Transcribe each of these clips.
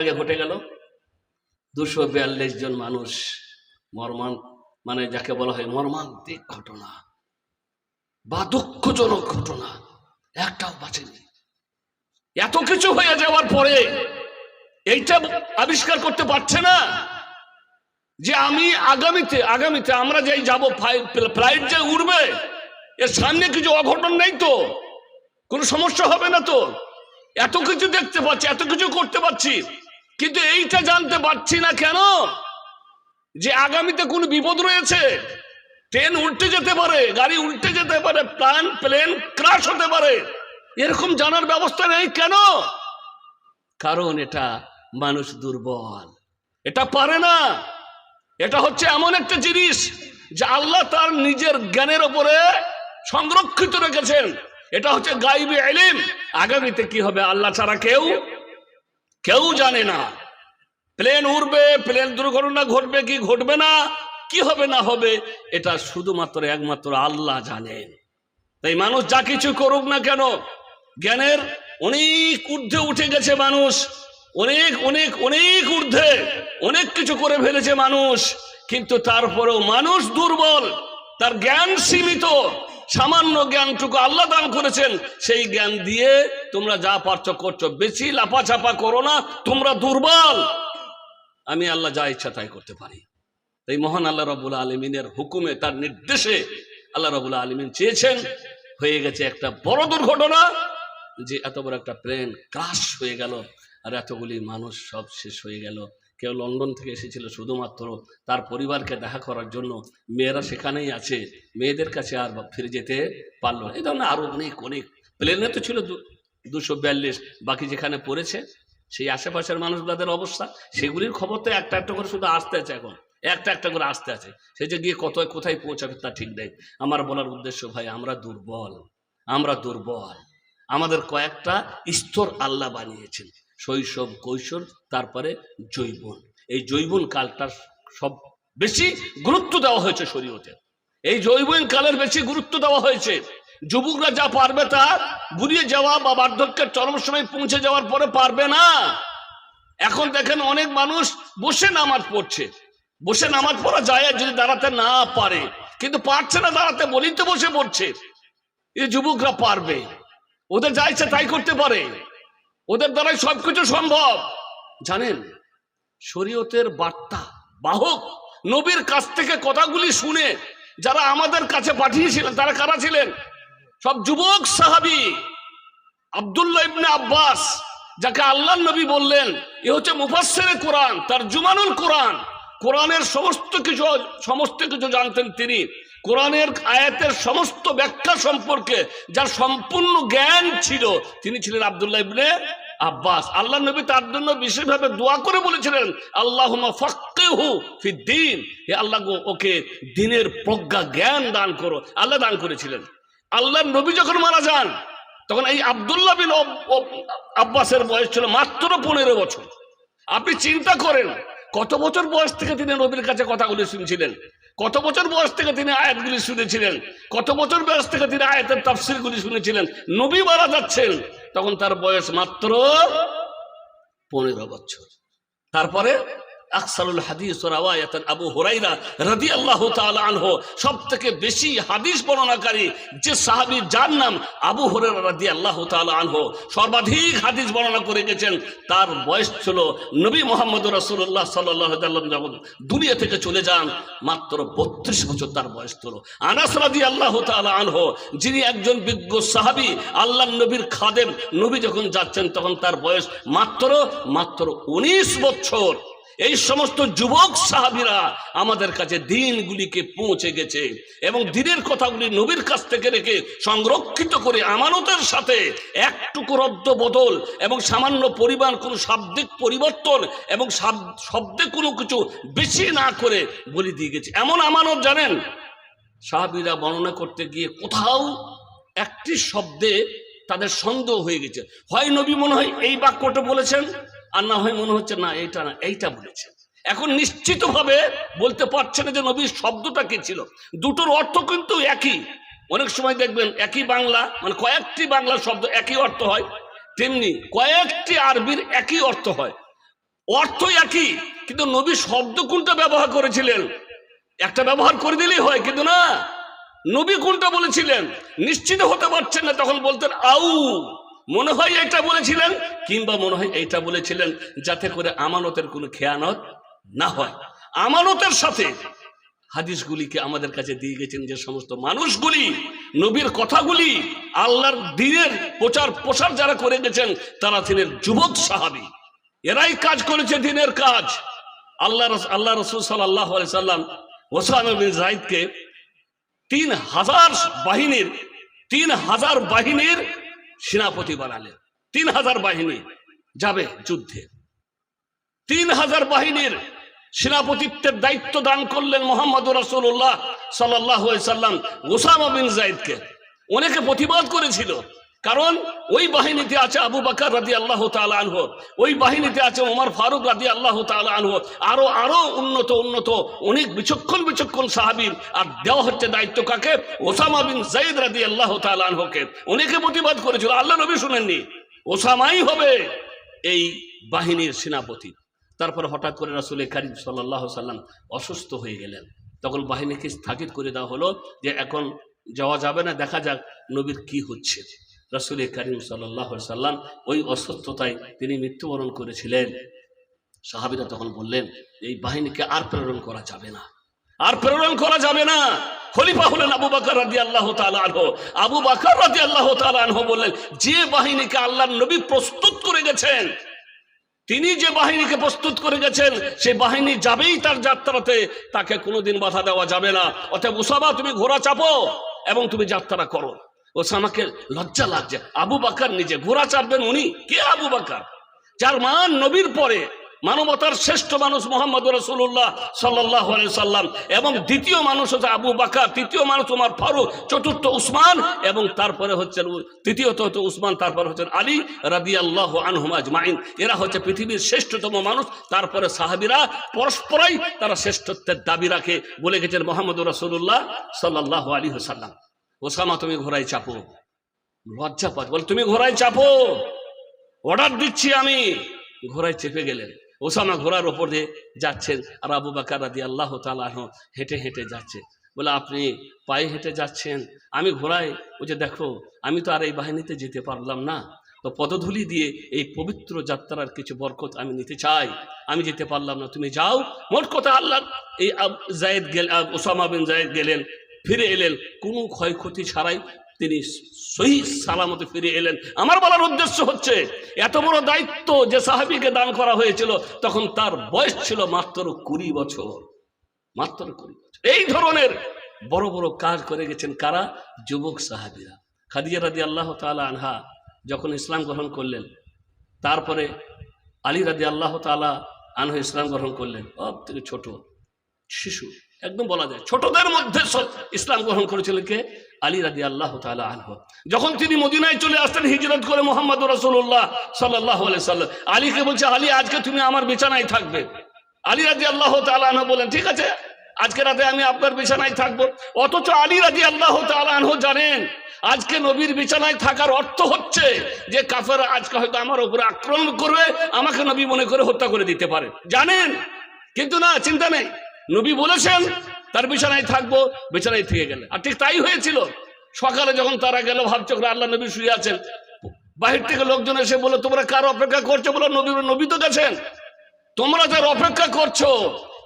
আগে ঘটে গেল। দুশো বিয়াল্লিশ জন মানুষ মর্মান মানে যাকে বলা হয় মর্মান্তিক ঘটনা, বা দুঃখজনক ঘটনা, একটাও বাঁচেনি। এত কিছু হয়ে যাওয়ার পরে এইটা আবিষ্কার করতে পারছে না যে আমি আগামীতে আগামীতে আমরা যেই যাব, ফ্লাইট যে উড়বে, এর সামনে কিছু অঘটন নেই তো? কোনো সমস্যা হবে না তো? এত কিছু দেখতে পাচ্ছি, এত কিছু করতে পারছি। কিন্তু এইটা জানতে পারছি না কেন? যে আগামীতে কোনো বিপদ রয়েছে? ট্রেন উল্টে যেতে পারে, গাড়ি উল্টে যেতে পারে, প্লান, প্লেন ক্রাশ হতে পারে। এরকম জানার ব্যবস্থা নেই কেন? কারণ এটা মানুষ দুর্বল। এটা পারে না। এটা হচ্ছে এমন একটা জিনিস যে আল্লাহ তার নিজের জ্ঞানের ওপরে সংরক্ষিত রেখেছেন। এটা হচ্ছে গাইবে এলিম আগামীতে কি হবে? আল্লাহ ছাড়া কেউ কেউ জানে না। প্লেন উড়বে, প্লেন দুর্ঘটনা ঘটবে কি ঘটবে না, কি হবে না হবে, এটা শুধুমাত্র একমাত্র আল্লাহ জানেন। তাই মানুষ যা কিছু করুক না কেন, জ্ঞানের অনেক ঊর্ধ্বে উঠে গেছে মানুষ, অনেক অনেক অনেক ঊর্ধ্বে অনেক কিছু করে ফেলেছে মানুষ, কিন্তু তারপরেও মানুষ দুর্বল, তার জ্ঞান সীমিত সামান্য জ্ঞানটুকু আল্লাহ দান করেছেন, সেই জ্ঞান দিয়ে তোমরা যা পারছ করছ। বেশি লাফাছাপা করো না, তোমরা দুর্বল। আমি আল্লাহ যা ইচ্ছা তাই করতে পারি। তাই মহান আল্লাহ রবুল আলমিনের হুকুমে, তার নির্দেশে আল্লাহ রবুল আলমিন চেয়েছেন, হয়ে গেছে একটা বড় দুর্ঘটনা যে এত বড় একটা প্লেন ক্রাশ হয়ে গেল, আর এতগুলি মানুষ সব শেষ হয়ে গেল। কেউ লন্ডন থেকে এসেছিল শুধুমাত্র তার পরিবারকে দেখা করার জন্য। মেয়েরা সেখানেই আছে। মেয়েদের কাছে আর ফিরে যেতে পারল এই ধরনের আরও অনেক অনেক। প্লেনে তো ছিল দুশো বিয়াল্লিশ। বাকি যেখানে পড়েছে, সেই আশেপাশের মানুষগুলোদের অবস্থা, সেগুলির খবর তো একটা একটা করে শুধু আসতে আছে এখন। একটা একটা করে আসতে আছে। সে যে গিয়ে কত কোথায় পৌঁছাবে তা ঠিক নেই। আমার বলার উদ্দেশ্য, ভাই, আমরা দুর্বল। আমরা দুর্বল। আমাদের কয়েকটা স্তর আল্লাহ বানিয়েছেন। শৈশব, কৈশোর, তারপরে জৈবন। এই জৈবন কালটা সব বেশি গুরুত্ব দেওয়া হয়েছে শরীয়তে। এই জৈবন কালের বেশি গুরুত্ব দেওয়া হয়েছে। যুবকরা যা পারবে তা বুড়িয়ে যাওয়া বা বার্ধক্যের চরম সময় পৌঁছে যাওয়ার পরে পারবে না। এখন দেখেন অনেক মানুষ বসে নামাজ পড়ছে। বসে নামাজ পড়া যায় যদি দাঁড়াতে না পারে। কিন্তু পারছে না দাঁড়াতে বলেই তো বসে পড়ছে। এই যুবকরা পারবে। ওদের যা ইচ্ছা তাই করতে পারে। ওদের দ্বারাই সবকিছু সম্ভব। জানেন, শরীয়তের বার্তা, বাহক, নবীর কাছ থেকে কথাগুলি শুনে যারা আমাদের কাছে পাঠিয়েছিলেন, তারা কারা ছিলেন? সব যুবক সাহাবি। আবদুল্লাহ ইবনে আব্বাস, যাকে আল্লাহ নবী বললেন, এ হচ্ছে মুফাসসিরে কোরআন, তার জুমানুল কোরআন। কোরআনের সমস্ত কিছু সমস্ত কিছু জানতেন তিনি। কোরআনের আয়াতের সমস্ত ব্যাখ্যা সম্পর্কে যার সম্পূর্ণ জ্ঞান ছিল, তিনি ছিলেন আবদুল্লাহ ইবনে আব্বাস। আল্লাহ নবী তার জন্য বিশেষভাবে দোয়া করে বলেছিলেন আল্লাহ ফিদ্দিন। হে আল্লাহ ওকে দিনের প্রজ্ঞা, জ্ঞান দান করো। আল্লাহ দান করেছিলেন। আল্লাহ নবী যখন মারা যান, তখন এই আবদুল্লাহ বিন আব্বাসের বয়স ছিল মাত্র পনেরো বছর। আপনি চিন্তা করেন, কত বছর বয়স থেকে তিনি নবীর কাছে কথাগুলি শুনছিলেন? কত বছর বয়স থেকে তিনি আয়াতগুলি শুনেছিলেন? কত বছর বয়স থেকে তিনি আয়াতের তাফসিরগুলি শুনেছিলেন? নবী মারা যাচ্ছেন। তখন তার বয়স মাত্র পনেরো বছর। তারপরে আকসারুল হাদিস রাওয়ায়াতান আবু হুরাইরা রাদিয়াল্লাহু তাআলা আনহু, সবথেকে বেশি হাদিস বর্ণনাকারী যে সাহাবী যার নাম আবু হুরায়রা রাদিয়াল্লাহু তাআলা আনহু, সর্বাধিক হাদিস বর্ণনা করে গেছেন, তার বয়স ছিল নবী মুহাম্মদ রাসূলুল্লাহ সাল্লাল্লাহু আলাইহি ওয়াসাল্লাম যখন দুনিয়া থেকে চলে যান, মাত্র 32 বছর তার বয়স ছিল। আনাস রাদিয়াল্লাহু তাআলা আনহু, যিনি একজন বিজ্ঞ সাহাবী আল্লাহর নবীর খাদেম, নবী যখন যাচ্ছেন তখন তার বয়স মাত্র মাত্র 19 বছর। এই সমস্ত যুবক সাহাবিরা আমাদের কাছে দিনগুলিকে পৌঁছে গেছে এবং দিনের কথাগুলি নবীর কাছ থেকে রেখে সংরক্ষিত করে আমানতের সাথে একটুকু রদ্দ বদল এবং সামান্য পরিমাণ কোনো শাব্দিক পরিবর্তন এবং শব্দে কোনো কিছু বেশি না করে বলে দিয়ে গেছে। এমন আমানত জানেন? সাহাবিরা বর্ণনা করতে গিয়ে কোথাও একটি শব্দে তাদের সন্দেহ হয়ে গেছে। হয় নবী মনে হয় এই বাক্যটা বলেছেন? আর না হয় মনে হচ্ছে, না, এইটা না, এইটা বলেছে। এখন নিশ্চিতভাবে বলতে পারছে না যে নবীর শব্দটা কি ছিল। দুটোর অর্থ কিন্তু একই। অনেক সময় দেখবেন, একই বাংলা মানে কয়েকটি বাংলা শব্দ একই অর্থ হয়, তেমনি কয়েকটি আরবির একই অর্থ হয়। অর্থ একই, কিন্তু নবী শব্দ কোনটা ব্যবহার করেছিলেন? একটা ব্যবহার করে দিলেই হয়, কিন্তু না। নবী কোনটা বলেছিলেন? নিশ্চিত হতে পারছেন না, তখন বলতেন আউ। মনে হয় এটা বলেছিলেন, কিংবা মনে হয় এইটা বলেছিলেন যাতে করে আমানতের কোনো খেয়ানত না হয়। আমানতের সাথে হাদিসগুলিকে আমাদের কাছে দিয়ে গেছেন যে সমস্ত মানুষগুলি, নবীর কথাগুলি, আল্লাহর দিনের প্রচার প্রসার যারা করে গেছেন, তারা ছিলেন যুবক সাহাবি। এরাই কাজ করেছে দিনের কাজ। আল্লাহ আল্লাহ রসুল সাল্লাহ সাল্লাম ওসাম জাহিদকে তিন হাজার বাহিনীর, তিন হাজার বাহিনীর সেনাপতি বানালেন তিন হাজার বাহিনী যাবে যুদ্ধে। তিন হাজার বাহিনীর সেনাপতিত্বের দায়িত্ব দান করলেন মোহাম্মদ রাসুল্লাহ সাল্লাহ সাল্লাম ওসামা বিন জাইদকে অনেকে প্রতিবাদ করেছিল কারণ ওই বাহিনীতে আছে আবু বাকর রাদি আল্লাহ আনহ, ওই বাহিনীতে আছে ওমর ফারুক রাদি আল্লাহ আনহ, আরও আরও উন্নত উন্নত, অনেক বিচক্ষণ বিচক্ষণ সাহাবীর, আর দেওয়া হচ্ছে দায়িত্ব কাকে? ওসামা বিন জাইদ রাদি আল্লাহ আনহকে। অনেকে প্রতিবাদ করেছিল, আল্লাহ নবী শুনেননি, ওসামাই হবে এই বাহিনীর সেনাপতি। তারপর হঠাৎ করে রাসুল করিম সাল্লাহ সাল্লাম অসুস্থ হয়ে গেলেন। তখন বাহিনীকে স্থগিত করে দেওয়া হলো যে এখন যাওয়া যাবে না, দেখা যাক নবীর কি হচ্ছে। রাসুল করিম সাল্লাহ সাল্লাম ওই অসুস্থতায় তিনি মৃত্যুবরণ করেছিলেন। সাহাবিরা তখন বললেন, এই বাহিনীকে আর প্রেরণ করা যাবে না। আর প্রেরণ করা যাবে না। খলিফা হলেন আবু বাকর রাদি আল্লাহ আনহ। আবু বাকর রাদি আল্লাহ আনহ বললেন, যে বাহিনীকে আল্লাহর নবী প্রস্তুত করে গেছেন, তিনি যে বাহিনীকে প্রস্তুত করে গেছেন, সেই বাহিনী যাবেই তার যাত্রাতে। তাকে কোনোদিন বাধা দেওয়া যাবে না। অতএব উসামা, তুমি ঘোড়া চাপো এবং তুমি যাত্রা করো। ওসামাকে লজ্জা লাগছে। আবু বাকার নিজে ঘোড়া চাপবেন উনি? কে আবু বাকার? যার মান নবীর পরে মানবতার শ্রেষ্ঠ মানুষ মোহাম্মদ রসুল্লাহ সাল্লাহ সাল্লাম এবং দ্বিতীয় মানুষ হচ্ছে আবু বাকার, তৃতীয় মানুষ তোমার ফারুক, চতুর্থ উসমান এবং তারপরে হচ্ছেন তৃতীয়ত হচ্ছে উসমান, তারপরে হচ্ছেন আলী রাদি আল্লাহ আনহুমাজ মাইন এরা হচ্ছে পৃথিবীর শ্রেষ্ঠতম মানুষ, তারপরে সাহাবিরা পরস্পরাই তারা শ্রেষ্ঠত্বের দাবি রাখে বলে গেছেন মোহাম্মদ রসুল্লাহ সাল্লাহ আলী সাল্লাম ওসামা, তুমি ঘোড়ায় চাপো। লজ্জা পাচ্ছ বল, তুমি ঘোড়ায় চাপো। অর্ডার দিচ্ছি আমি। ঘোড়ায় চেপে গেলেন। ওসামা ঘোড়ার ওপর দিয়ে যাচ্ছেন আর আবু বাকার রাদি আল্লাহ তালাহ হেঁটে হেঁটে যাচ্ছে। বলে, আপনি পায়ে হেঁটে যাচ্ছেন। আমি ঘোড়ায় ও যে দেখো, আমি তো আর এই বাহিনীতে যেতে পারলাম না। তো পদধূলি দিয়ে এই পবিত্র যাত্রার কিছু বরকত আমি নিতে চাই। আমি যেতে পারলাম না। তুমি যাও। মোট কথা আল্লাহ এই জায়েদ গেল ওসামা বিন জায়েদ গেলেন। ফিরে এলেন। কোনো ক্ষয়ক্ষতি ছাড়াই তিনি সহি সালামতে ফিরে এলেন। আমার বলার উদ্দেশ্য হচ্ছে, এত বড় দায়িত্ব যে সাহাবিকে দান করা হয়েছিল, তখন তার বয়স ছিল মাত্র কুড়ি বছর। মাত্র কুড়ি বছর। এই ধরনের বড় বড় কাজ করে গেছেন কারা? যুবক সাহাবিরা। খাদিজা রাদি আল্লাহ তালা আনহা যখন ইসলাম গ্রহণ করলেন, তারপরে আলী রাদি আল্লাহ তালা আনহা ইসলাম গ্রহণ করলেন। সব থেকে ছোট, শিশু। একদম বলা যায়। ছোটদের মধ্যে ইসলাম গ্রহণ করেছিলেন কে? আলী রাদি আল্লাহ আনহ। যখন তিনি মদিনায় চলে আসতেন, হিজরত করে মোহাম্মদ রসুল্লাহ সাল্লাহ সাল্লাম। আলীকে বলছে, আলী, আজকে তুমি আমার বিছানায় থাকবে। আলী রাজি আল্লাহ তালাহ বলেন ঠিক আছে, আজকে রাতে আমি আপনার বিছানায় থাকব। অথচ আলী রাজি আল্লাহ তালাহ জানেন, আজকে নবীর বিছানায় থাকার অর্থ হচ্ছে যে কাফের আজকে হয়তো আমার উপরে আক্রমণ করবে, আমাকে নবী মনে করে হত্যা করে দিতে পারে। জানেন? কিন্তু না, চিন্তা নেই। নবী বলেছেন, তার বিছানায় থাকব, বিছানায় থেকে গেলে। আর ঠিক তাই হয়েছিল। সকালে যখন তারা গেল ভাবচক্র আল্লাহ নবী শুয়ে আছেন। বাহির থেকে লোকজন এসে বলে তোমরা কার অপেক্ষা করছ? বলো নবী নবী তো গেছেন। তোমরা যার অপেক্ষা করছ।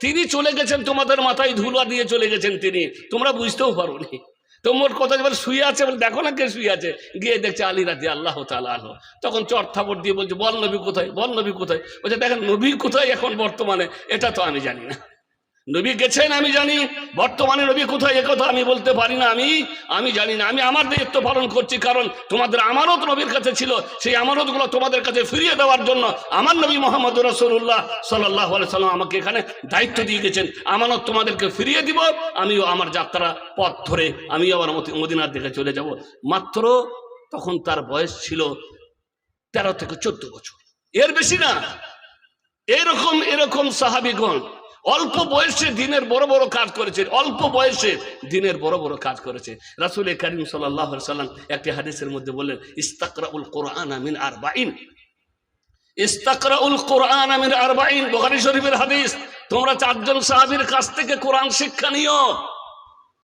তিনি চলে গেছেন, তোমাদের মাথায় ধুলা দিয়ে চলে গেছেন তিনি। তোমরা বুঝতেও পারোনি। তোমার কথা বলে, শুয়ে আছে? বলে, দেখো না কে শুয়ে আছে। গিয়ে দেখছে আলী রাতে আল্লাহ তালো তখন চট থাপড় দিয়ে বলছে, বল নবী কোথায়? বল নবী কোথায়? বলছে, দেখেন, নবী কোথায় এখন বর্তমানে? এটা তো আমি জানি না। নবী গেছেন, আমি জানি। বর্তমানে নবী কোথায় একথা আমি বলতে পারি না আমি। আমি জানি না, আমি আমার দায়িত্ব পালন করছি, কারণ তোমাদের আমানত নবীর কাছে ছিল। সেই আমানতগুলো তোমাদের কাছে ফিরিয়ে দেওয়ার জন্য আমার নবী মোহাম্মদ রসুল্লাহ সাল্লাহ সাল্লাম আমাকে এখানে দায়িত্ব দিয়ে গেছেন। আমানত তোমাদেরকে ফিরিয়ে দিব, আমিও আমার যাত্রা পথ ধরে, আমিও আমার মদিনার দিকে চলে যাব। মাত্র তখন তার বয়স ছিল তেরো থেকে চোদ্দ বছর। এর বেশি না। এরকম এরকম সাহাবিগণ অল্প বয়সে দিনের বড় বড় কাজ করেছে, অল্প বয়সে দিনের বড় বড় কাজ করেছে। রাসুল করিম সাল্লাহ সাল্লাম একটি হাদিসের মধ্যে বললেন, ইস্তাকরাউল কোরআন আমিন আর বাইন ইস্তাকরাউল কোরআন আমিন আর বাইন বুখারী শরীফের হাদিস। তোমরা চারজন সাহাবির কাছ থেকে কোরআন শিক্ষা নিও।